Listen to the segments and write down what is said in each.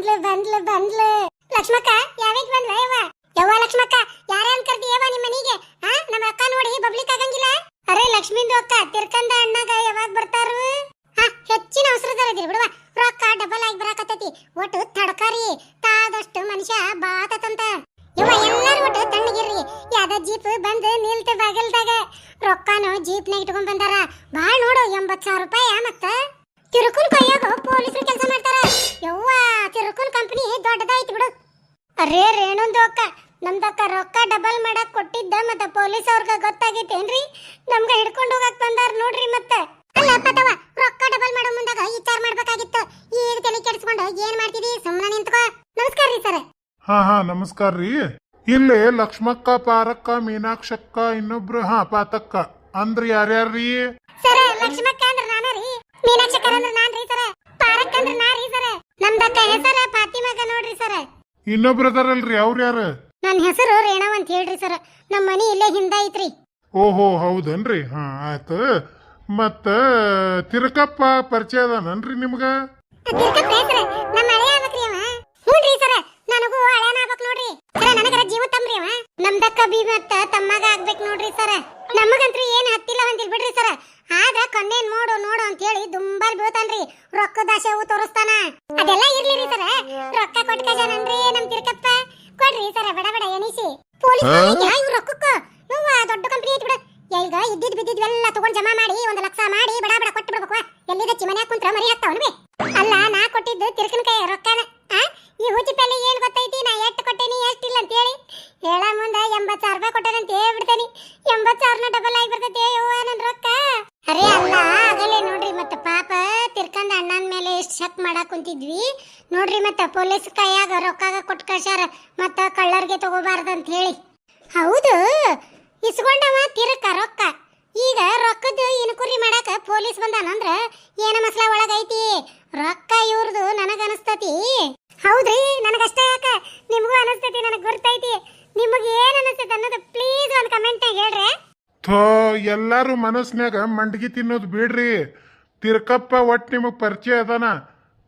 ಬಂದ್ಲು ಬಂದ್ಲು ಲಕ್ಷ್ಮಕ್ಕ, ಯಾವಾಗ ಬಂದ್ಲ, ಯವ್ವ? ಯವ್ವ ಲಕ್ಷ್ಮಕ್ಕ, ಯಾರೇ ಅಂತ ಕರ್ದಿ, ಯವ್ವ ನಿಮ್ಮ ಮನೆಗೆ? ಹಾ ನಮ್ಮ ಅಕ್ಕ ನೋಡಿ ಬಬ್ಲಿಕ್ ಆಗಂಗಿಲ್ಲ? ಅರೆ ಲಕ್ಷ್ಮಿಂದು ಅಕ್ಕ, ತಿರ್ಕಂದ ಅಣ್ಣಗ ಯಾವಾಗ ಬರ್ತಾರು? ಹಾ, ಹೆಚ್ಚಿನ ಅವಸರದಲ್ಲಿದ್ದೀರಿ ಬಿಡುವ. ರೊಕ್ಕ ಡಬಲ್ ಆಗಿ ಬರಾಕತ್ತೈತಿ. ಒಟ್ಟು ತಡಕಾರಿ. ತಾದಷ್ಟು ಮನುಷ್ಯ ಬಾತತಂತ. ಯವ್ವ, ಎಲ್ಲಾರು ಒಟ್ಟು ತಣ್ಣಗಿರ್ರಿ. ಯಾವ್ದ ಜೀಪ್ ಬಂದು ನಿಲ್ತ ಬಾಗಲ್ದಾಗ. ರೊಕ್ಕನು ಜೀಪ್ನಾಗ ಇಟ್ಕೊಂಡ್ ಬಂದಾರ. ಬಾಳ್ ನೋಡು, ಎಂಬತ್ ಸಾವಿರ ರೂಪಾಯಿ ಮತ್ತ. ತಿರುಕುನ್ ಕೈಯಾಗ ಪೊಲೀಸರು ಕೆಲಸ ಮಾಡ್ತಾರ. ಯವ್ವ ತಿರುಕುನ್ ಕಂಪನಿ ದೊಡ್ಡದಾಯ್ತು ಬಿಡು. ಅರೇ ರೇಣುಂದು ಅಕ್ಕ ನಮ್ದಕ್ಕ ರೊಕ್ಕ ಡಬಲ್ ಮಾಡಕ್ ಕೊಟ್ಟಿದ್ದ ಮತ್ತ ಪೊಲೀಸ್ ಅವ್ರಗ ಗೊತ್ತಾಗೈತೇನ್ರಿ ನಮ್ಗ ಹಿಡ್ಕೊಂಡು ಹೋಗಕ್ ಬಂದಾರ ನೋಡ್ರಿ ಮತ್ತೆ. ಅಲ್ಲ ಪತವ ರೊಕ್ಕ ಡಬಲ್ ಮಾಡೋ ಮುಂದಾಗ ವಿಚಾರ ಮಾಡ್ಬೇಕಾಗಿತ್ತು. ಈಗ ತಲೆ ಕೆಡಿಸ್ಕೊಂಡು ಏನ್ ಮಾಡ್ತಿದಿ? ಸುಮ್ಮನೆ ನಿಂತ್ಕೋ. ನಮಸ್ಕಾರ ರೀ ಸರ್. ಹಾ ಹಾ ನಮಸ್ಕಾರ ರೀ ಇಲ್ಲಿ ಲಕ್ಷ್ಮಕ್ಕ ಪಾರಕ್ಕ ಮೀನಾಕ್ಷಕ್ಕ ಇನ್ನೊಬ್ರು ಹಾ ಪಾತಕ್ಕ. ಅಂದ್ರ ಯಾರ್ಯಾರ್ರೀ? ಸರ್ ಲಕ್ಷ್ಮಕ್ಕ ಅಂದ್ರ ನಾನ ರೀ. ಮೀನಾಕ್ಷಕರ್ ಅಂದ್ರ ನಾನ್ ರೀ ಸರ ಪಾರಕ್ ಅಂದ್ರ ನಾ ರೀ ಸರ ನಮ್ದಕ್ಕ ಹೆಸರ ಫಾತಿಮಗ ನೋಡ್ರಿ ಸರ. ಇನ್ನೊಬ್ರು ಅದಾರಲ್ರಿ ಅವ್ರು ಯಾರು? ನನ್ನ ಹೆಸರು ರೇಣವ್ ಅಂತ ಹೇಳ್ರಿ ಸರ್. ನಮ್ಮ ಮನಿ ಇಲ್ಲೇ ಹಿಂದ ಐತ್ರಿ. ಓಹೋ ಹೌದನ್ರಿ? ಹಾ ಆಯ್ತು. ಮತ್ತ ತಿರುಕಪ್ಪ ಪರಿಚಯ ಅದಾನನ್ರಿ ನಿಮ್ಗ? ತಿರ್ಕಪ್ಪ ಸರ್ ನಮ್ಮ ಹಳೆ ಆಗ್ಬೇಕ್ರಿ ಅವ. ಹ್ಞೂನ್ರಿ ಸರ್. ನನಗೂ ಹಳೆನ ಆಗ್ಬೇಕು ನೋಡ್ರಿ. ಸರ್ ನನಗರ ಜೀವ ತಮ್ರಿ ಅವ. ನಮ್ದಕ್ಕ ಬಿ ಮತ್ತ ತಮ್ಮಗ ಆಗ್ಬೇಕು ನೋಡ್ರಿ ಸರ್. ನಮಗಂತ್ರು ಏನ್ ಹತ್ತಿಲ್ಲ ಅಂತ ಬಿಡ್ರಿ ಸರ್. ಆದ್ರ ಕಣ್ಣೇನ್ ನೋಡು ನೋಡು ಅಂತ ಹೇಳಿ ದುಂಬಾರ್ ಬೀಳ್ತಾನ್ರಿ. ರೊಕ್ಕದ ಹೂ ತೋರಿಸ್ತಾನ. ಅದೆಲ್ಲ ಇರ್ಲಿ ರೀ ಸರ್. ರೊಕ್ಕ ಕೊಟ್ಟ ಕಜಾನನ್ರಿ ನಮ್ ತಿರ್ಕಪ್ಪ. ಕೊಡ್ರಿ ಸರ್ ಬಡ ಬಡ ಎಣಿಸಿ. ಪೊಲೀಸ್ ಇವ್ ರೊಕ್ಕಕ್ಕ? ಇವ್ವ ದೊಡ್ಡ ಕಂಪನಿ ಐತಿ ಬಿಡು. ಈಗ ಇದ್ದಿದ್ ಬಿದ್ದಿದ್ವೆಲ್ಲ ತಗೊಂಡ್ ಜಮಾ ಮಾಡಿ ಒಂದ್ ಲಕ್ಷ ಮಾಡಿ ಬಡ ಬಡ ಕೊಟ್ಟು ಬಿಡ್ಬೇಕು ಎಲ್ಲಿದ ಚಿಮನ್ಯಾಗ ಕುಂತ್ರ ಮರಿ ಹಾಕ್ತಾವನ್ವಿ ಅಲ್ಲ ನಾ ಕೊಟ್ಟಿದ್ದು ತಿರ್ಕನ ಕೈ ರೊಕ್ಕನ ಆ ಈ ಹುಚ್ಚಿ ಪೆಲ್ಲಿ ಏನ್ ಗೊತ್ತೈತಿ ನಾ ಎಷ್ಟು ಕೊಟ್ಟೇನಿ ಎಷ್ಟಿಲ್ಲ ಅಂತ ಹೇಳಿ ಹೇಳ ಮುಂದ ಎಂಬತ್ ಸಾವಿರ ರೂಪಾಯಿ ಕೊಟ್ಟೇನೆ ಅಂತ ಹೇಳ್ಬಿಡ್ತೇನಿ ಎಂಬತ್ ಸಾವಿರನ ಡಬಲ್ ಆಗಿ ಬರ್ತೈತೆ ಯವ್ವ ನನ್ ರೊಕ್ಕ ಅರೇ ಅಲ್ಲ ಆಗಲೇ ನೋಡ್ರಿ ಮತ್ತೆ ಪಾಪ ತಿರ್ಕಂದ ಅಣ್ಣನ ಮೇಲೆ ಎಷ್ಟು ಶಕ್ ಮಾಡಾಕ್ ಕುಂತಿದ್ವಿ ನೋಡ್ರಿ ಮತ್ತೆ ಪೊಲೀಸ್ ಕೈಯಾಗ ರೊಕ್ಕಾಗ ಕೊಟ್ಟು ಕಳ್ಸ್ಯಾರ ಮತ್ತ ಕಳ್ಳರ್ಗೆ ತಗೋಬಾರ್ದಂತ ಹೇಳಿ. ಹೌದು, ಇಸ್ಕೊಂಡವ ತಿರಕ ರೊಕ್ಕ. ಈಗ ರೊಕ್ಕದ ಇನ್ಕುರಿ ಮಾಡಾಕ ಪೊಲೀಸ್ ಬಂದಾನಂದ್ರ ಏನ ಮಸಲ ಒಳಗೈತಿ? ರೊಕ್ಕ ಇವ್ರದು ನನಗ ಅನಸ್ತತಿ ಹೌದ್ರಿ, ನನಗಷ್ಟ ಯಾಕ? ನಿಮಗೂ ಅನಸ್ತತಿ, ನನಗೆ ಗೊತ್ತೈತಿ ನಿಮಗೆ ಏನ್ ಅನಸ್ತೈತಿ ಅನ್ನೋದು ಪ್ಲೀಸ್ ಒಂದ್ ಕಮೆಂಟ್ ಹೇಳ್ರಿ. ಥೋ, ಎಲ್ಲಾರು ಮನಸ್ನ್ಯಾಗ ಮಂಡ್ಗಿ ತಿನ್ನೋದು ಬಿಡ್ರಿ. ತಿರ್ಕಪ್ಪ ಒಟ್ಟು ನಿಮಗ್ ಪರಿಚಯ ಅದಾನ.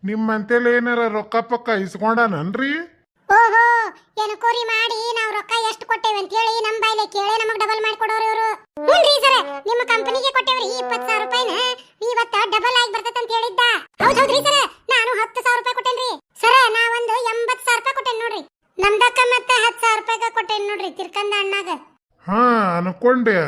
ನಿಮ್ಮಂತೆಲ್ಲ ಏನಾರ ರೊಕ್ಕ ಪಕ್ಕ ಇಸ್ಕೊಂಡಾನನ್ರಿ? ಎನ್ಕುರಿ ಮಾಡಿ ನಾವು ರೊಕ್ಕ ಎಷ್ಟು ಕೊಟ್ಟೇವೆ ಅಂತ ಹೇಳಿ ನಮ್ಮ ಬಾಯಿಲೆ ಕೇಳೇ ನಮಗ್ ಡಬಲ್ ಮಾಡಿ ಕೊಡೋರು ಇವರು. ಹ್ಞೂನ್ರಿ ಸರ್ ನಿಮ್ಮ ಕಂಪನಿಗೆ ಕೊಟ್ಟೇವ್ರಿ ಇಪ್ಪತ್ತು ಸಾವಿರ ರೂಪಾಯಿನ. ಇವತ್ತ ಡಬಲ್ ಆಗಿ ಬರ್ತೈತೆ ಅಂತ ಹೇಳಿದ್ದ. ಹೌದು ಹೌದ್ರಿ ಸರ್ ನಾನು ಹತ್ತು ಸಾವಿರ ರೂಪಾಯಿ ಕೊಟ್ಟೇನ್ರಿ. ಸರ್ ನಾ ಒಂದು ಎಂಬತ್ತು ಸಾವಿರ ರೂಪಾಯಿ ಕೊಟ್ಟೇನ್ ನೋಡ್ರಿ. ನಮ್ದಕ್ಕ ಮತ್ತೆ ಹತ್ತು ಸಾವಿರ ರೂಪಾಯಿಗ ಕೊಟ್ಟೇನ್ ನೋಡ್ರಿ ತಿರ್ಕಂದ ಅಣ್ಣಾಗ. ಹಾ ಅನ್ಕೊಂಡೆ.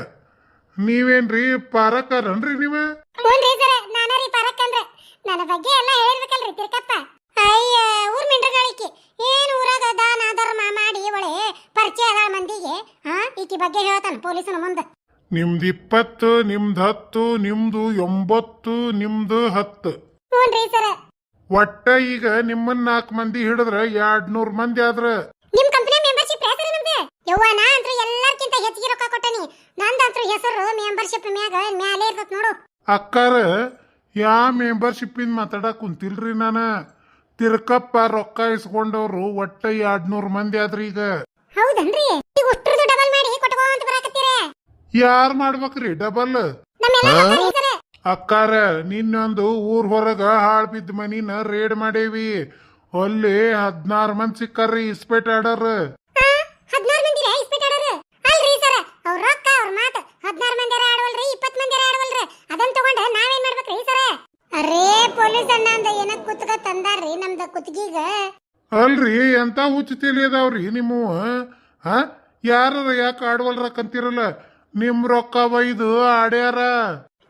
ನೀವೇನ್ರಿ ಪಾರಕಾರನ್ರಿ ನೀವ? ಹ್ಞೂನ್ರಿ ಸರ್ ರೀ ಪರಕ್ಕಂದ್ರೆ ನನ್ನ ಬಗ್ಗೆ ಎಲ್ಲ ಹೇಳಿರ್ಬೇಕಲ್ರಿ ತಿರ್ಕಪ್ಪ. ಅಯ್ಯ ಊರ್ ಮಿಂಡ್ರಗಳಿಕೆ ಏನ್ ಊರಾಗ ದಾನ ಧರ್ಮ ಮಾಡಿ ಒಳ್ಳೆ ಪರಿಚಯ ಅದ ಮಂದಿಗೆ? ಹಾ ಈಕಿ ಬಗ್ಗೆ ಹೇಳ್ತಾನ ಪೊಲೀಸನ ಮುಂದೆ. ನಿಮ್ದು ಇಪ್ಪತ್ತು ನಿಮ್ದು ಹತ್ತು ನಿಮ್ದು ಎಂಬತ್ತು ನಿಮ್ದು ಹತ್ತು. ಹ್ಞೂನ್ರಿ ಸರ್. ಒಟ್ಟ ಈಗ ನಿಮ್ಮನ್ನ ನಾಲ್ಕು ಮಂದಿ ಹಿಡಿದ್ರ ಎರಡ್ ನೂರ್ ಮಂದಿ ಆದ್ರ. ನಿಮ್ ಕಂಪನಿ ಮೆಂಬರ್ಶಿಪ್ ಹೆಸರು ನಮ್ದು? ಯವ್ವ ನಾ ಅಂತೂ ಎಲ್ಲಾರ್ಕಿಂತ ಹೆಚ್ಚಿಗೆ ರೊಕ್ಕ ಕೊಟ್ಟನಿ. ನಂದಂತೂ ಹೆಸರು ಮೆಂಬರ್ಶಿಪ್ ಮ್ಯಾಗ ಮ್ಯಾಲೆ ಇರ್ತತ್ ನೋಡು. ಅಕ್ಕಾರ ಯಾ ಮೆಂಬರ್ಶಿಪ್ ಇಂದ ಮಾತಾಡಕ್ ಕುಂತಿಲ್ರಿ ನಾನ? ತಿರ್ಕಪ್ಪ ರೊಕ್ಕ ಇಸ್ಕೊಂಡವ್ರು ಒಟ್ಟ ಎರಡ್ ನೂರ್ ಮಂದಿ ಆದ್ರಿ ಈಗ. ಹೌದನ್ರಿ? ಈಗ ಉಷ್ಟ್ರದು ಡಬಲ್ ಮಾಡಿ ಕೊಟ್ಕೊಂತ ಬರಾಕತ್ತೀರ? ಯಾರ್ ಮಾಡ್ಬೇಕ್ರಿ ಡಬಲ್ ನಮ್ಮೆಲ್ಲ ಅಕ್ಕಾರ ನಿನ್ನೊಂದು ಊರ್ ಹೊರಗ ಹಾಳ್ ಬಿದ್ದ ಮನಿನ ರೇಡ್ ಮಾಡೇವಿ. ಅಲ್ಲಿ ಹದ್ನಾರು ಮಂದಿ ಸಿಕ್ಕಾರ್ರಿ ಇಸ್ಪೇಟ್ ಆಡರ್ ಹದಿನಾರು ಮಂದಿ ಇಸ್ಪೀಟ್ ಆಡೋರು ಅಲ್ರಿ ಸರ್ ಅವ್ರ ರೊಕ್ಕ ಅವ್ರ ಮಾತು ಹದಿನಾರು ಮಂದಿ ಆಡವಲ್ರಿ ಇಪ್ಪತ್ ಮಂದಿ ಆಡವಲ್ರಿ ಅದನ್ನ ತಗೊಂಡ ನಾವೇನ್ ಮಾಡ್ಬೇಕ್ರಿ ಸರ್ ಅರೇ ಪೊಲೀಸ್ ಅಣ್ಣ ಅಂದ ಏನಕ್ ಕುತ್ಕ ತಂದಾರ್ರಿ ನಮ್ದ ಕುತ್ತಿಗೆಗ ಅಲ್ರಿ ಎಂತ ಉಚಿತಿಲಿ ತಲಿ ಅದಾವ್ರಿ ನಿಮ್ಮ ಹಾ ಯಾರ ಯಾಕೆ ಆಡ್ವಲ್ರಕ್ಕಂತಿರಲ್ಲ ನಿಮ್ ರೊಕ್ಕ ಒಯ್ದು ಆಡ್ಯಾರ.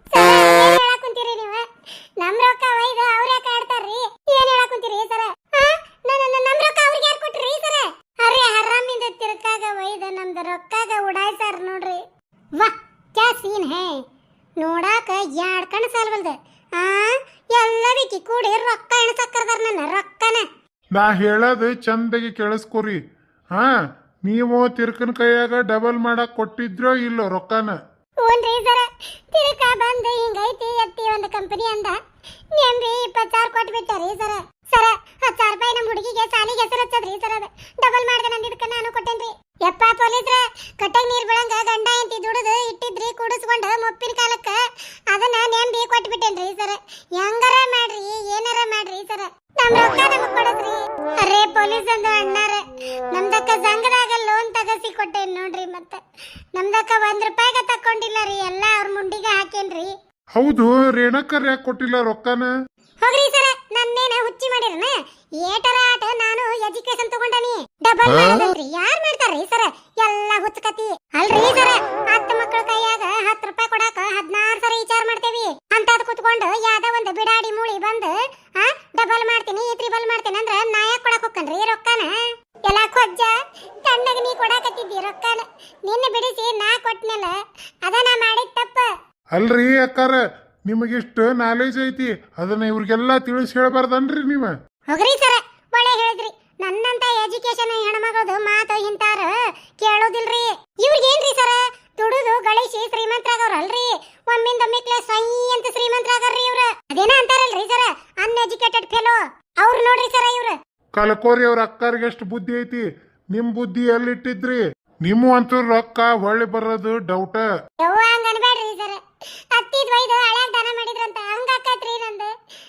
ಸರ್, ಏನ್ ಹೇಳಕ್ ನೀವು? ನಮ್ ರೊಕ್ಕ ಒಯ್ದು ಅವ್ರ ಯಾಕೆ ಆಡ್ತಾರ್ರಿ? ಏನ್ ಹೇಳಕ್ ಕುಂತೀರಿ ಸರ? ನಮ್ ರೊಕ್ಕ ಅವ್ರಿಗೆ ಯಾರು ಕೊಟ್ರಿ ಸರ? ಅರೆ ಹರಾಮಿಂದ ತಿರ್ಕಾಗ ಒಯ್ದು ನಮ್ದು ರೊಕ್ಕಾಗ ಉಡಾಯ್ಸಾರ ನೋಡ್ರಿ. ವಾ ಕ್ಯಾ ಸೀನ್ ಹೇ? ನೋಡಾಕ ಯಾಡ್ ಕಣ್ ಸಾಲ್ವಲ್ದ? ಆ ಎಲ್ಲದಕ್ಕೆ ಕೂಡಿ ರೊಕ್ಕ ಎಣಸಕ್ಕರ್ದಾರ ನನ್ನ ರೊಕ್ಕನ. ನಾ ಹೇಳೋದು ಚಂದಗೆ ಕೇಳಿಸ್ಕೊರಿ. ಹಾ ನೀವು ತಿರ್ಕನ ಕೈಯಾಗ ಡಬಲ್ ಮಾಡಕ್ ಕೊಟ್ಟಿದ್ರೋ ಇಲ್ಲೋ ರೊಕ್ಕನ? ಹ್ಞೂನ್ರಿ ಸರ ತಿರ್ಕ ಬಂದು ಹಿಂಗೈತಿ ಎತ್ತಿ ಒಂದು ಕಂಪನಿ ಅಂದ. ನೆಂಬಿ ಇಪ್ಪತ್ತು ಸಾವಿರ ಕೊಟ್ಬಿಟ್ಟಾರಿ ಸರ ಸರ ಹತ್ತು ಸಾವಿರ ರೂಪಾಯಿ ನಮ್ಮ ಹುಡುಗಿಗೆ ಸಾಲಿಗೆ ಹೆಸರು ಹಚ್ಚದ್ರಿ ಸರ್ ಅದು. ಡಬಲ್ ಮಾಡ್ದೆ ನಂದಿದ್ದಕ್ಕೆ ನಾನು ಕೊಟ್ಟೇನ್ರಿ. ಯಪ್ಪ ಪೊಲೀಸ್ರ, ಕಟ್ಟಗ್ ನೀರ್ ಬೆಳಂಗ ಗಂಡ ಎಂತಿ ದುಡಿದು ಇಟ್ಟಿದ್ರಿ ಕುಡಿಸ್ಕೊಂಡು ಮುಪ್ಪಿನ ಕಾಲಕ್ಕ. ಅದನ್ನ ನೆಂಬಿ ಕೊಟ್ಬಿಟ್ಟೇನ್ರಿ ಸರ್. ಹೆಂಗಾರ ಮಾಡ್ರಿ, ಏನಾರ ಮಾಡ್ರಿ ಸರ್. ನಮ್ ರೊಕ್ಕ ನಮಗ್ ಕೊಡದ್ರಿ ಅರೇ ಪೊಲೀಸ್ ಅಂದು ಅಣ್ಣಾರ, ನಮ್ದಕ್ಕ ಸಂಘದಾಗ ಲೋನ್ ತಗಸಿ ಕೊಟ್ಟೇನ್ ನೋಡ್ರಿ ಮತ್ತ. ನಮ್ದಕ್ಕ ಒಂದ್ ರೂಪಾಯಿಗ ತಕೊಂಡಿಲ್ಲ ರೀ, ಎಲ್ಲ ಅವ್ರ ಮುಂಡಿಗೆ ಹಾಕೇನ್ರಿ. ಹೌದು, ರೇಣಕರ್ ಯಾಕೆ ಕೊಟ್ಟಿಲ್ಲ ರೊಕ್ಕನ? ಹೋಗ್ರಿ ಸರ ನನ್ನೇನ ಹುಚ್ಚಿ ಮಾಡಿರನ. ಏಟರ ಆಟ ನಾನು ಎಜುಕೇಶನ್ ತಗೊಂಡನಿ. ಡಬಲ್ ಮಾಡೋದಲ್ರಿ. ಯಾರ್ ಮಾಡ್ತಾರ್ರಿ ಸರ? ಎಲ್ಲ ಹುಚ್ಚಕತಿ ಅಲ್ರಿ ಸರ ಹತ್ತ ಮಕ್ಕಳ ಕೈಯಾಗ ಹತ್ತು ರೂಪಾಯಿ ಕೊಡಾಕ ಹದಿನಾರು ಸರ ವಿಚಾರ ಮಾಡ್ತೇವಿ. ಅಂತದ್ ಕುತ್ಕೊಂಡು ಯಾವ್ದ ಒಂದು ಬಿಡಾಡಿ ಮೂಳಿ ಬಂದು ಆ ಡಬಲ್ ಮಾಡ್ತೀನಿ ತ್ರಿಬಲ್ ಮಾಡ್ತೀನಿ ಅಂದ್ರ ನಾ ಯಾಕ್ ಕೊಡಕ್ ಹೋಗ್ಕನ್ರಿ ರೊಕ್ಕನ. ಎಲ್ಲ ಕೊಜ್ಜ ತಣ್ಣಗ ನೀ ಕೊಡಾಕತ್ತಿದ್ದಿ ರೊಕ್ಕನ. ನಿನ್ನ ಬಿಡಿಸಿ ನಾ ಕೊಟ್ನಲ್ಲ ಅದ ನಾ ಮಾಡಿದ ತಪ್ಪ. ಅಲ್ರಿ ಅಕ್ಕಾರ ನಿಮಗಿಷ್ಟು ನಾಲೆಜ್ ಐತಿ ಅದನ್ನ ಇವ್ರಿಗೆಲ್ಲ ತಿಳಿಸಿ ಹೇಳಬಾರ್ದನ್ರಿ ನೀವು. ಹೋಗ್ರಿ ಸರ ಒಳ್ಳೆ ಹೇಳಿದ್ರಿ. ನನ್ನಂತ ಎಜುಕೇಶನ್ ಹೆಣ್ಮಗಳದು ಮಾತು ಇಂತಾರ ಕೇಳೋದಿಲ್ರಿ. ಇವ್ರಿಗೇನ್ರಿ ಸರ ದುಡುದು ಗಳಿಸಿ ಶ್ರೀಮಂತರಾಗವ್ರಲ್ರಿ ಕ್ಲಾಸ್ ಸೈ ಅಂತ ಶ್ರೀಮಂತರಾಗವ್ರಿ ಇವ್ರ. ಅದೇನ ಅಂತಾರಲ್ರಿ ಸರ ಅನ್ಎಜುಕೇಟೆಡ್ ಫೆಲೋ ಅವ್ರು ನೋಡ್ರಿ ಸರ ಇವ್ರ. ಕಲಕೋರಿ ಅವ್ರ ಅಕ್ಕರಿಗೆ ಎಷ್ಟು ಬುದ್ಧಿ ಐತಿ ನಿಮ್ ಬುದ್ಧಿ ಎಲ್ಲಿಟ್ಟಿದ್ರಿ? ನಿಮ್ಮ ಅಂತೂ ರೊಕ್ಕ ಹೊಳ್ಳಿ ಬರೋದು ಡೌಟ್ ಯವ್ವ ಹಂಗ ಅನ್ಬೇಡ್ರಿ ಸರ. ಹತ್ತಿದ್ ಹಳ್ಯಾಗ ದಾನ ಮಾಡಿದ್ರಂತ ಹಂಗ ಆಕತ್ರಿ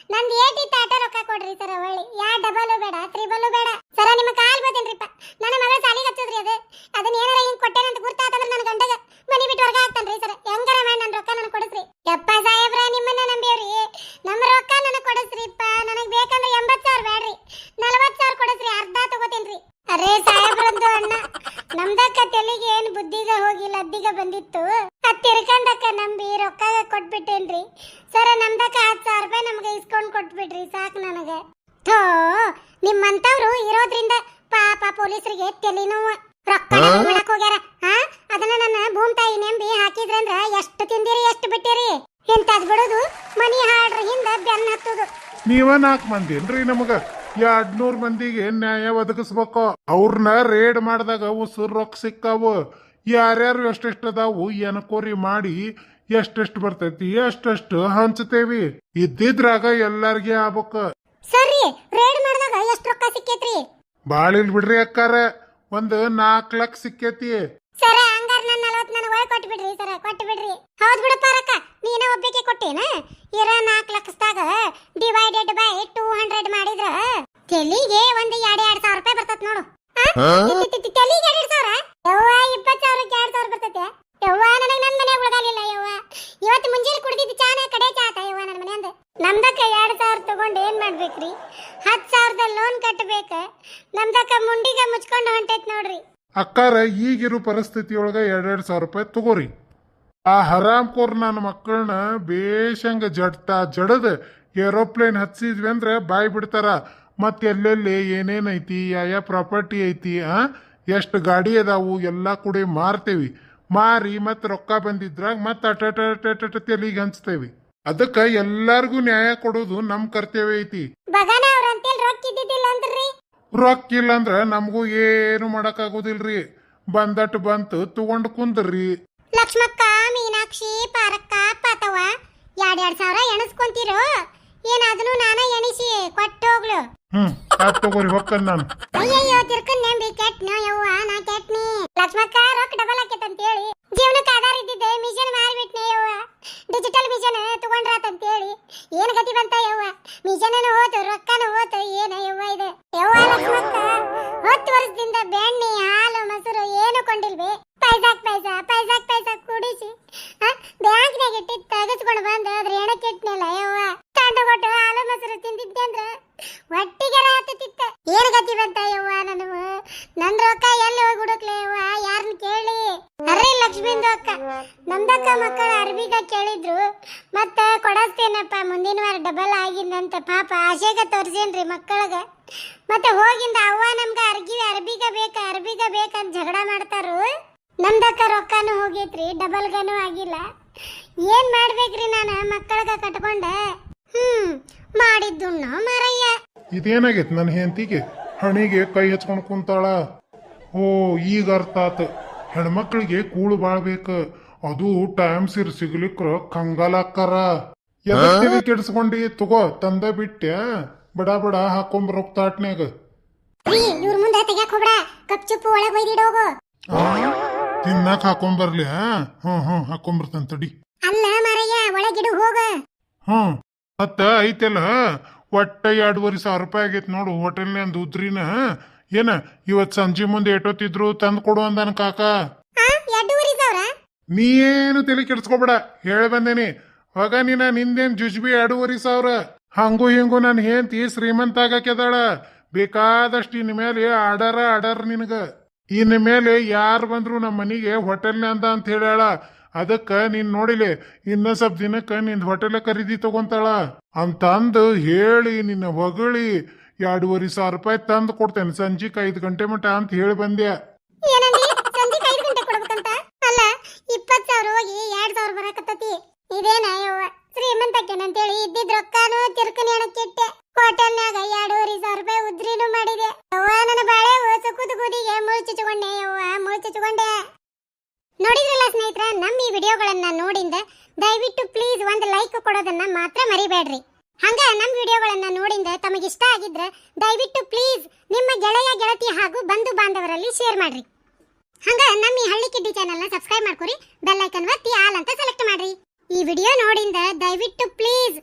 ನಂದು ಏಟಿ ತಾಟ ರೊಕ್ಕ ಕೊಡ್ರಿ ಸರ ಒಳ್ಳೆ ಯಾ ಡಬಲು ಬೇಡ ತ್ರಿಬಲು ಬೇಡ. ಸರ ನಿಮ್ಮ ಕಾಲ್ ಬದೇನ್ರಿಪ್ಪ ನನ್ನ ಮಗಳ ಸಾಲಿಗೆ ಹಚ್ಚದ್ರಿ ಅದು. ಅದನ್ನ ಏನಾರ ಹಿಂಗ್ ಅಂತ ಗುರ್ತಾತಂದ್ರ ನನ್ನ ಗಂಡಗ ಮನಿ ಬಿಟ್ಟು ಹೊರಗೆ ಹಾಕ್ತಾನ್ರಿ ಸರ ಹೆಂಗಾರ ಮಾಡಿ ನನ್ನ ರೊಕ್ಕ ನನಗೆ ಕೊಡಿಸ್ರಿ. ಯಪ್ಪ ಸಾಹೇಬ್ರ, ನಿಮ್ಮನ್ನ ನಂಬೇವ್ರಿ. ನಮ್ಮ ರೊಕ್ಕ ನನಗೆ ಕೊಡಿಸ್ರಿಪ್ಪ ನನಗೆ ಬೇಕಂದ್ರೆ ಎಂಬತ್ ಸಾವಿರ ಬೇಡ್ರಿ ನಲವತ್ ಸಾವಿರ ಕೊಡಿಸ್ರಿ ಅರ್ಧ ತಗೋತೇನ್ರಿ ಅರೇ ಸಾಹೇಬ್ರಂದು ಅಣ್ಣ ನಮ್ದಕ್ಕ ತೆಲಿಗೆ ಏನ್ ಬುದ್ಧಿಗ ಹೋಗಿ ಲದ್ದಿಗ ಬಂದಿತ್ತು ಅದ್ ತಿರ್ಕಂದಕ್ಕ ನಂಬಿ ರೊಕ್ಕ ಕೊಟ್ಬಿಟ್ಟೇನ್ರಿ ಸರ ನಮ್ದಕ್ಕ ಹತ್ತು ಸಾವಿರ ರೂಪಾಯಿ ನಮ್ಗೆ ಇಸ್ಕೊಂಡ್ ಕೊಟ್ಬಿಡ್ರಿ ಸಾಕ್ ನನಗ ಥೋ ನಿಮ್ಮಂತವ್ರು ಇರೋದ್ರಿಂದ ಪಾಪ ಪೊಲೀಸರಿಗೆ ತಲೆ ನೋವು ರೊಕ್ಕ ಮಾಡಕ್ ಹೋಗ್ಯಾರ. ಹಾ ಅದನ್ನ ನನ್ನ ಭೂಮಿ ತಾಯಿ ನೆಂಬಿ ಹಾಕಿದ್ರಂದ್ರ ಎಷ್ಟು ತಿಂದಿರಿ ಎಷ್ಟು ಬಿಟ್ಟಿರಿ? ಇಂತದ್ ಬಿಡೋದು ಮನಿ ಹಾಡ್ರ ಹಿಂದ ಬೆನ್ನ ಹತ್ತುದು. ನೀವ ನಾಲ್ಕು ಮಂದಿ ಏನ್ರಿ ನಮಗ. ಎರಡ್ ನೂರ್ ಮಂದಿಗೆ ನ್ಯಾಯ ಒದಗಿಸ್ಬೇಕು. ಅವ್ರನ್ನ ರೇಡ್ ಮಾಡಿದಾಗ ಉಸುರು ರೊಕ್ಕ ಸಿಕ್ಕಾವು. ಯಾರ್ಯಾರು ಎಷ್ಟೆಷ್ಟು ಅದಾವು ಎನಕೋರಿ ಮಾಡಿ ಎಷ್ಟೆಷ್ಟು ಬರ್ತೈತಿ ಎಷ್ಟೆಷ್ಟು ಹಂಚತೇವಿ. ಇದ್ದಿದ್ರಾಗ ಎಲ್ಲಾರ್ಗೆ ಆಗ್ಬೇಕು. ಸರಿ ರೇಡ್ ಮಾಡಿದಾಗ ಎಷ್ಟು ರೊಕ್ಕ ಸಿಕ್ಕೇತ್ರಿ? ಬಾಳಿಲ್ ಬಿಡ್ರಿ ಅಕ್ಕಾರ. ಒಂದು ನಾಲ್ಕ್ ಲಕ್ಷ ಸಿಕ್ಕೇತಿ. ಸರ ಹಂಗಾರ ನನ್ನ ನಲವತ್ತು ನನ್ನ ಒಳಗೆ ಕೊಟ್ಟು ಬಿಡ್ರಿ ಸರ ಕೊಟ್ಟು ಬಿಡ್ರಿ ಹೌದು ಬಿಡಪ್ಪ ರೊಕ್ಕ ನೀನ ಒಬ್ಬಕ್ಕೆ ಕೊಟ್ಟೇನ? ಇರ ನಾಲ್ಕು ಲಕ್ಷದಾಗ ಡಿವೈಡೆಡ್ ಬೈ ಟೂ ಹಂಡ್ರೆಡ್ ಮಾಡಿದ್ರ ತೆಲಿಗೆ ಒಂದ್ ಎರಡ್ ಎರಡ್ ಸಾವಿರ ರೂಪಾಯಿ ಬರ್ತತ್ ನೋಡು. ಆ? ತಿ- ತಿ- ತಿ- ತೆಲಿಗೆ ಎರಡು ಸಾವಿರ ಯವ್ವ ಇಪ್ಪತ್ತು ಸಾವಿರಕ್ಕೆ ಎರಡು ಸಾವಿರ ಬರ್ತೈತೆ ಯವ್ವ ನನಗೆ ನನ್ನ ಮನೆ ಉಳ್ಗಾಲಿಲ್ಲ ಯವ್ವ ಇವತ್ತು ಮುಂಜಾನೆ ಕುಡ್ದಿದ್ದು ಚಾನ ಕಡೆ ಚಾತ ಯವ್ವ ನನ್ನ ಮನೆಯಿಂದ ನಮ್ದಕ್ಕ ಎರಡು ಸಾವಿರ ತಗೊಂಡು ಏನ್ ಮಾಡ್ಬೇಕ್ರಿ ಹತ್ತು ಸಾವಿರದ ಲೋನ್ ಕಟ್ಟಬೇಕ ನಮ್ದಕ್ಕ ಮುಂಡಿಗೆ ಮುಚ್ಕೊಂಡು ಹೊಂಟೈತ್ ನೋಡ್ರಿ ಅಕ್ಕಾರ ಈಗಿರೋ ಪರಿಸ್ಥಿತಿಯೊಳಗ ಎರಡೆರಡು ಸಾವಿರ ರೂಪಾಯಿ ತಗೋರಿ. ಆ ಹರಾಮ್ ಕೋರ್ ನನ್ನ ಮಕ್ಕಳನ್ನ ಬೇಷಂಗ ಜಡ್ತ, ಜಡದ ಏರೋಪ್ಲೇನ್ ಹಚ್ಚಿದ್ವಿ ಅಂದ್ರೆ ಬಾಯಿ ಬಿಡ್ತಾರ. ಮತ್ತೆ ಎಲ್ಲೆಲ್ಲಿ ಏನೇನೈತಿ ಯಾವ ಪ್ರಾಪರ್ಟಿ ಐತಿ, ಆ? ಎಷ್ಟು ಗಾಡಿ ಅದಾವು, ಎಲ್ಲ ಕೂಡ ಮಾರ್ತೇವಿ. ಮಾರಿ ಮತ್ತೆ ರೊಕ್ಕ ಬಂದಿದ್ರಾಗ ಮತ್ತೆ ಅಟ ತೆಲಿಗೆ ಹಂಚ್ತೇವಿ. ಅದಕ್ಕೆ ಎಲ್ಲಾರ್ಗೂ ನ್ಯಾಯ ಕೊಡೋದು ನಮ್ಮ ಕರ್ತವ್ಯ ಐತಿ. ಬಗನ ಅವ್ರ ರೊಕ್ಕ ಇದ್ದಿದ್ದಿಲ್ಲ ಅಂದ್ರಿ ರೊಕ್ಕ ಇಲ್ಲ ಅಂದ್ರ ನಮಗೂ ಏನು ಮಾಡಕ್ಕಾಗೋದಿಲ್ರಿ? ಬಂದಟ್ ಬಂತು ತಗೊಂಡ್ ಕುಂದ್ರಿ. ಲಕ್ಷ್ಮಕ್ಕ ಮೀನಾಕ್ಷಿ ಪಾರಕ್ಕ ಪಾತವ ಎರಡ್ ಎರಡ್ ಸಾವಿರ ಎಣಸ್ಕೊಂತೀರೋ? ಏನಾದ್ರು ನಾನ ಎಣಿಸಿ ಕೊಟ್ಟು ಹೋಗ್ಲು. ಹ್ಮ್ ತಗೋರಿ ಹೊಕ್ಕನ್ ನಾನು. ಅಯ್ಯಯ್ಯೋ ತಿರ್ಕನ್ ನೆಂಬಿ ಕೆಟ್ನ ಯವ್ವ ನಾ ಕೆಟ್ನಿ. ಲಕ್ಷ್ಮಕ್ಕ ರೊಕ್ಕ ಡಬಲ್ ಆಕೇತ್ ಅಂತ ಹೇಳಿ ಜೀವನಕ್ಕೆ ಆಧಾರ ಇದ್ದಿದ್ದೆ ಮಿಷನ್ ಮಾರಿಬಿಟ್ನೆ. ಯವ್ವ ಡಿಜಿಟಲ್ ಮಿಷನ್ ತಗೊಂಡ್ರಾತ್ ಅಂತ ಹೇಳಿ ಏನ್ ಗತಿ ಬಂತ ಯವ್ವ? ಮಿಷನ್ ಹೋತು, ರೊಕ್ಕನ ಹೋತು, ಏನ ಯವ್ವ ಇದು? ಯವ್ವ ಲಕ್ಷ್ಮಕ್ಕ ಹತ್ತು ವರ್ಷದಿಂದ ಬೆಣ್ಣೆ, ಹಾಲು, ಮೊಸರು ಏನು ಕೊಂಡಿಲ್ವೇ? ಪೈಸಾಕ್ ಪೈಸಾ ಪೈಸಾಕ್ ಪೈಸಾ ಕುಡಿಸಿ ಬ್ಯಾಂಕ್ನಾಗ ಇಟ್ಟು ತೆಗೆಸ್ಕೊಂಡು ಬಂದು ಅದ್ರ ಎಣಕ್ಕೆ ಇಟ್ನಲ್ಲ ಯವ್ವ? ಕಂಡ ಕೊಟ್ಟು ಹಾಲು, ಮೊಸರು ತಿಂದಿದ್ದೆ ಅಂದ್ರ ಒಟ್ಟಿಗೆ ರಾತಿತ್ತ ಏನ್ ಗತಿ ಬಂತ ಯವ್ವ ನನಗೂ? ನನ್ ರೊಕ್ಕ ಎಲ್ಲಿ ಹೋಗಿ ಹುಡುಕ್ಲೆ ಯವ್ವ? ಯಾರನ್ನ ಕೇಳಿ? ಅರೆ ಲಕ್ಷ್ಮಿಂದು ಅಕ್ಕ ನಂದಕ್ಕ ಮಕ್ಕಳ ಕೇಳಿದ್ರು, ಮತ್ತೆ ಕೊಡಸ್ತೇನಪ್ಪ, ಮುಂದಿನ ವಾರ ಡಬಲ್ ಆಗಿಂದಂತ ಪಾಪ ಆಶೆಗ ತೋರಿಸೇನ್ರಿ ಮಕ್ಕಳಿಗೆ. ಮತ್ತೆ ಹೋಗಿಂದ ಅವ್ವ ನಮ್ಗೆ ಅರ್ಗಿ ಅರ್ಬಿಗ ಬೇಕ, ಅರ್ಬಿಗ ಬೇಕಂತ ಜಗಳ ಮಾಡ್ತಾರು. ನಮ್ದಕ್ಕ ರೊಕ್ಕನೂ ಹೋಗೈತ್ರಿ ಡಬಲ್ಗನೂ ಆಗಿಲ್ಲ. ಏನ್ ಮಾಡ್ಬೇಕ್ರಿ ನಾನು ಮಕ್ಕಳಗ ಕಟ್ಕೊಂಡ? ಹ್ಮ್, ಮಾಡಿದ್ದು ಮಾರಯ್ಯ. ಇದೇನಾಗೈತ್ ನನ್ನ ಹೆಂತಿಗೆ ಹಣಿಗೆ ಕೈ ಹಚ್ಕೊಂಡು ಕುಂತಾಳ? ಓ, ಈಗ ಅರ್ಥ ಆತ. ಹೆಣ್ಮಕ್ಳಿಗೆ ಕೂಳು ಬಾಳ್ಬೇಕು. ಅದು ಟೈಮ್ ಸಿರ್ ಸಿಗ್ಲಿಕ್ರ ಕಂಗಾಲಾಕಾರ ಎದಕ್ಕೆ ಕೆಡ್ಸ್ಕೊಂಡಿ? ತಗೋ ತಂದ ಬಿಟ್ಟೆ. ಬಡ ಬಡ ಹಾಕೊಂಬರೋಕ್ ತಾಟ್ನ್ಯಾಗ. ಇವ್ರ ಮುಂದೆ ತೆಗ್ಯಾಕ ಹೋಗ್ಬೇಡ. ಕಪ್ ಚುಪ್ಪು ಒಳಗೆ ಒಯ್ದಿಡೋಗು ತಿನ್ನಾಕ ಹಾಕೊಂಬರ್ಲಿ ಹಾ? ಹ್ಞೂ ಹ್ಞೂ ಹಾಕೊಂಬರ್ತಾನ ತಡಿ. ಅಲ್ಲ ಮಾರಯ್ಯ ಒಳಗಿಡು ಹೋಗ. ಹ್ಞೂ. ಮತ್ತ ಐತೆಲ್ಲ? ಒಟ್ಟ ಎರಡೂವರೆ ಸಾವಿರ ರೂಪಾಯಿ ಆಗೈತೆ ನೋಡು ಹೋಟೆಲ್ನಿಂದ ಉದ್ರಿನ. ಏನ ಇವತ್ ಸಂಜೆ ಮುಂದೆ ಎಷ್ಟೊತ್ತಿದ್ರು ತಂದು ಕೊಡು ಅಂದಾನ ಕಾಕ. ನೀ ಏನು ತಲೆ ಕೆಡ್ಸ್ಕೊಬೇಡ, ಹೇಳಿ ಬಂದೇನಿ. ಹೊಗ ನೀನ ನಿಂದೇನ್ ಜುಜ್ಬಿ ಎರಡೂವರೆ ಸಾವಿರ. ಹಂಗು ಹಿಂಗು ನನ್ನ ಹೆಂಡತಿ ಶ್ರೀಮಂತ ಆಗಕ್ಕೆದಾಳ ಬೇಕಾದಷ್ಟು ಇನ್ ಮೇಲೆ ಆಡರ ಆಡರ್ ನಿನಗ. ಇನ್ ಮೇಲೆ ಯಾರು ಬಂದ್ರು ನಮ್ಮ ಮನಿಗೆ ಹೋಟೆಲ್ನಂದ ಅಂತ ಹೇಳ ಅದಕ್ಕ ನೀನ್ ನೋಡಿಲೆ, ಇನ್ನ ಸ್ವಲ್ಪ ದಿನಕ್ಕ ನಿನ್ ಹೋಟೆಲ್ ಖರೀದಿ ತಗೊಂತಾಳ. ಅಂತಂದು ಹೇಳಿ ನಿನ್ನ ಹೊಗಳಿ, ಎರಡೂವರೆ ಸಾವಿರ ರೂಪಾಯಿ ತಂದು ಕೊಡ್ತೇನೆ. ಸಂಜೆಗೆ ಐದು ಗಂಟೆ ಮಟ ಅಂತ ಹೇಳಿ ಬಂದ್ಯಾ ಏನಂದ್ರಿ ಸಂಜೆ ಐದು ಗಂಟೆ ಕೊಡ್ಬೇಕಂತ ಅಲ್ಲ ಇಪ್ಪತ್ ಸಾವಿರ ಹೋಗಿ ಎರಡ್ ಸಾವಿರ ಬರಕತ್ತತಿ. ಇದೇನ ಯವ್ವ? ಶ್ರೀಮಂತಕ್ಕೇನಂತೇಳಿ ಇದ್ದಿದ್ ರೊಕ್ಕಾನು ತಿರ್ಕನಿ ಹೋಟೆಲ್ ಹೋಟೆಲ್ನಾಗ ಎರಡೂವರೆ ಸಾವಿರ ರೂಪಾಯಿ ಉದ್ರಿನೂ ಮಾಡಿದೆ. ಯವ್ವ, ನನ್ನ ಬಾಳೆ ಸುಕುದ ಗುದಿಗೆ ಮುಳ್ಚಿಚ್ಕೊಂಡೆ ಯವ್ವ ಮುಳ್ಚಿಚ್ಕೊಂಡೆ ನೋಡಿದ್ರಲ್ಲ ಸ್ನೇಹಿತರ, ನಮ್ಮ ಈ ವಿಡಿಯೋಗಳನ್ನ ನೋಡಿಂದ ದಯವಿಟ್ಟು ಪ್ಲೀಸ್ ಒಂದು ಲೈಕ್ ಕೊಡೋದನ್ನ ಮಾತ್ರ ಮರಿಬೇಡ್ರಿ. ಹಂಗ ನಮ್ಮ ವಿಡಿಯೋಗಳನ್ನ ನೋಡಿಂದ ತಮಗಿಷ್ಟ ಆಗಿದ್ರೆ ದಯವಿಟ್ಟು ಪ್ಲೀಸ್ ನಿಮ್ಮ ಗೆಳೆಯ ಗೆಳತಿ ಹಾಗೂ ಬಂಧು ಬಾಂಧವರಲ್ಲಿ ಶೇರ್ ಮಾಡ್ರಿ. ಹಂಗ ನಮ್ಮ ಈ ಹಳ್ಳಿ ಕಿಡ್ಡಿ ಚಾನೆಲ್ನ ಸಬ್ಸ್ಕ್ರೈಬ್ ಮಾಡ್ಕೊರಿ ಬೆಲ್ ಐಕನ್ ಒತ್ತಿ, ಆಲ್ ಅಂತ ಸೆಲೆಕ್ಟ್ ಮಾಡ್ರಿ. ಈ ವಿಡಿಯೋ ನೋಡಿಂದ ದಯವಿಟ್ಟು ಪ್ಲೀಸ್